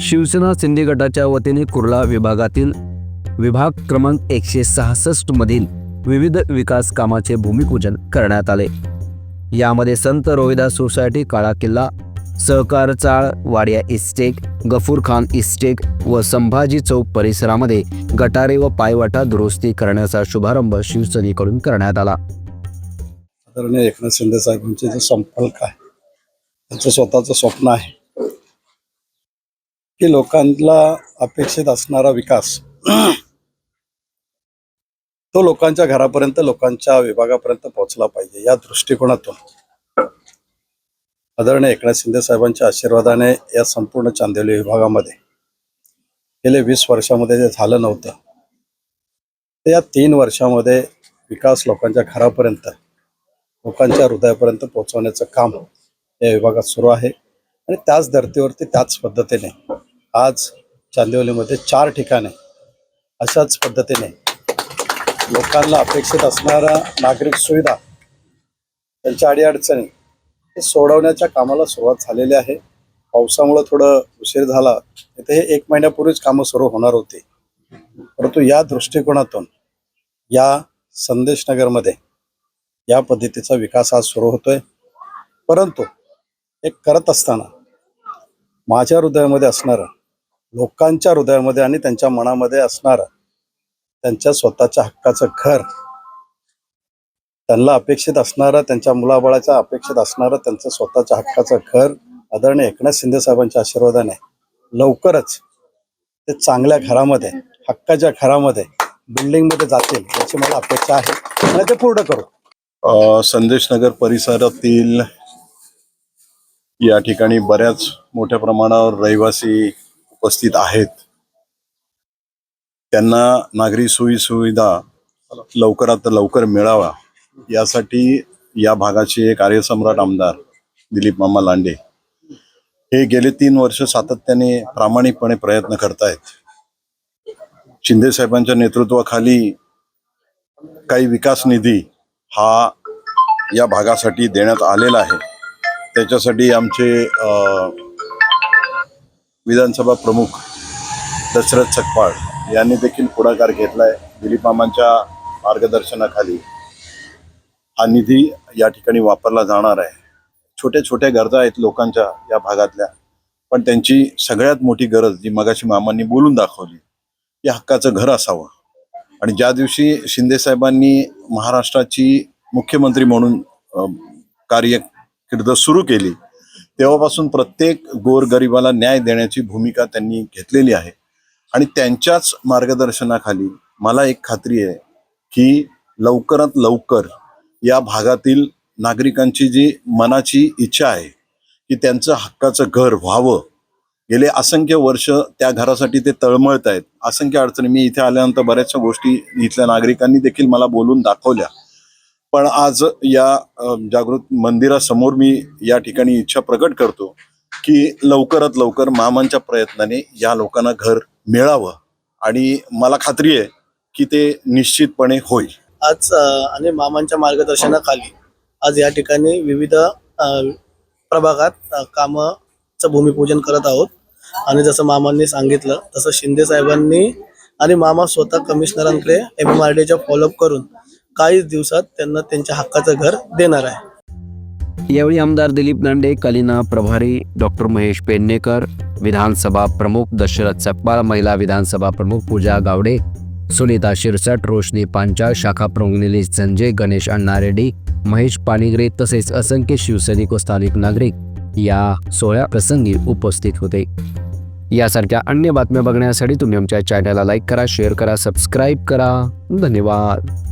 शिवसेना शिंदे गटाच्या वतीने कुर्ला विभागातील विभाग क्रमांक एकशे सहासष्ट मधील विविध विकास कामाचे भूमिपूजन करण्यात आले. यामध्ये संत रोहिदास सोसायटी काळा किल्ला सहकार चाळ वाडिया इस्टेक गफूर खान इस्टेक व संभाजी चौक परिसरामध्ये गटारे व पायवाटा दुरुस्ती करण्याचा शुभारंभ शिवसेनेकडून करण्यात आला. एकनाथ शिंदे साहेबांचे जे संपर्क आहे त्यांचं स्वतःचं स्वप्न आहे. की लोकांना अपेक्षित असणारा विकास तो लोकांच्या घरापर्यंत लोकांच्या विभागापर्यंत पोहोचला पाहिजे या दृष्टिकोनातून. आदरणीय एकनाथ शिंदे साहेबांच्या आशीर्वादाने या संपूर्ण चांदिवली विभागामध्ये गेले वीस वर्षामध्ये जे झालं नव्हतं ते या तीन वर्षामध्ये विकास लोकांच्या घरापर्यंत लोकांच्या हृदयापर्यंत पोहोचवण्याचं काम या विभागात सुरू आहे. आणि त्याच धर्तीवरती त्याच पद्धतीने आज चांदिवलीमध्ये चार ठिकाणे अशाच पद्धतीने लोकांना अपेक्षित असणाऱ्या नागरिक सुविधा त्यांच्या अडीअडचणी हे सोडवण्याच्या कामाला सुरुवात झालेली आहे. पावसामुळं थोडं उशीर झाला. इथे हे एक महिन्यापूर्वीच कामं सुरू होणार होती. परंतु या दृष्टिकोनातून या संदेशनगरमध्ये या पद्धतीचा विकास आज सुरू होतोय. परंतु हे करत असताना माझ्या हृदयामध्ये असणारं लोकांच्या हृदयामध्ये आणि त्यांच्या मनामध्ये असणारं त्यांच्या स्वतःच्या हक्काचं घर त्यांना अपेक्षित असणारं त्यांच्या मुलाबाळाच्या अपेक्षित असणारं त्यांचं स्वतःच्या हक्काचं घर आदरणीय एकनाथ शिंदे साहेबांच्या आशीर्वादाने लवकरच ते चांगल्या घरामध्ये हक्काच्या घरामध्ये बिल्डिंगमध्ये जातील याची मला अपेक्षा आहे. आणि ते पूर्ण करू. अ, संदेशनगर परिसरातील या ठिकाणी बऱ्याच मोठ्या प्रमाणावर रहिवासी उपस्थित आहेत. त्यांना नागरी सोयी सुविधा लवकरात लवकर मिळावा यासाठी या भागाचे कार्यसम्राट आमदार दिलीप मामा लांडे हे गेले तीन वर्ष सातत्याने प्रामाणिकपणे प्रयत्न करतायत. शिंदे साहेबांच्या नेतृत्वाखाली काही विकास निधी हा या भागासाठी देण्यात आलेला आहे. त्याच्यासाठी आमचे विधानसभा प्रमुख दशरथ सकपाळ यांनी देखील पुढाकार घेतलाय दिलीप मामांच्या मार्गदर्शनाखाली. हा निधी या ठिकाणी वापरला जाणार आहे. छोट्या छोट्या गरजा आहेत लोकांच्या या भागातल्या पण त्यांची सगळ्यात मोठी गरज जी मगाशी मामांनी बोलून दाखवली या हक्काचं घर असावं. आणि ज्या दिवशी शिंदेसाहेबांनी महाराष्ट्राची मुख्यमंत्री म्हणून कार्य कार्यकिर्द सुरू केली तेव्हापासून प्रत्येक गोरगरिबाला न्याय देण्याची भूमिका त्यांनी घेतलेली आहे. आणि त्यांच्याच मार्गदर्शनाखाली मला एक खात्री आहे की लवकरात लवकर या भागातील नागरिकांची जी मनाची इच्छा आहे की त्यांचं हक्काचं घर व्हावं. गेले असंख्य वर्ष त्या घरासाठी ते तळमळत आहेत असंख्य अडचणी. मी इथे आल्यानंतर बऱ्याचशा गोष्टी इथल्या नागरिकांनी देखील मला बोलून दाखवल्या. पण आज या जागृत मंदिरासमोर मी या ठिकाणी इच्छा प्रकट करतो की लवकरात लवकर मामांच्या प्रयत्नाने या लोकांना घर मिळावं आणि मला खात्री आहे की ते निश्चितपणे होईल. आज आणि मामांच्या मार्गदर्शनाखाली आज या ठिकाणी विविध प्रभागात कामचं कामाचं भूमिपूजन करत आहोत. आणि जसं मामांनी सांगितलं तसं शिंदे साहेबांनी आणि मामा स्वतः कमिशनरांकडे एम एम आर डीच्या फॉलोअप करून काहीच दिवसात त्यांना त्यांच्या हक्काचं घर देणार आहे. यावेळी आमदार दिलीप दांडे कलिना प्रभारी डॉक्टर महेश पेडणेकर विधानसभा प्रमुख दशरथ सकपाळ महिला विधानसभा प्रमुख पूजा गावडे सुनीता शिरसट रोशनी पांचाळ शाखा प्रमुख निलेश संजय गणेश अण्णा रेड्डी महेश पाणीगरे तसेच असंख्य शिवसैनिक व स्थानिक नागरिक या सोहळ्या प्रसंगी उपस्थित होते. यासारख्या अन्य बातम्या बघण्यासाठी तुम्ही आमच्या चॅनलला लाईक करा शेअर करा सबस्क्राईब करा. धन्यवाद.